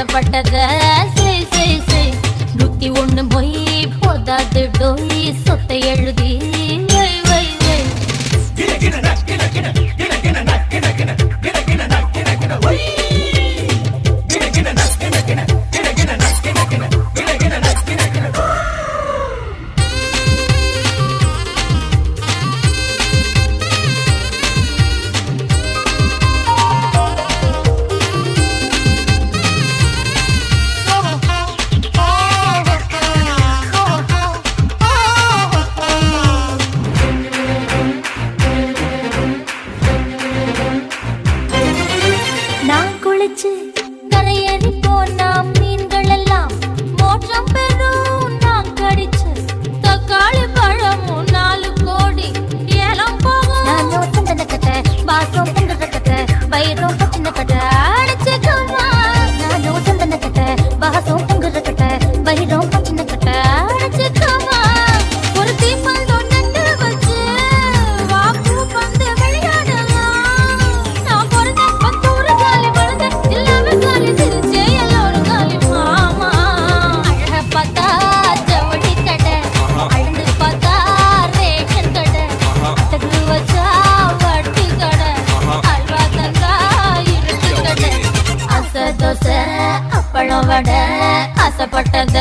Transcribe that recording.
ஆசைப்பட்டத நூத்தி ஒண்ணு போய் போதாது. டோய் சொத்தை எழுதி. கரையறி போனாம் ஆசைப்பட்டத.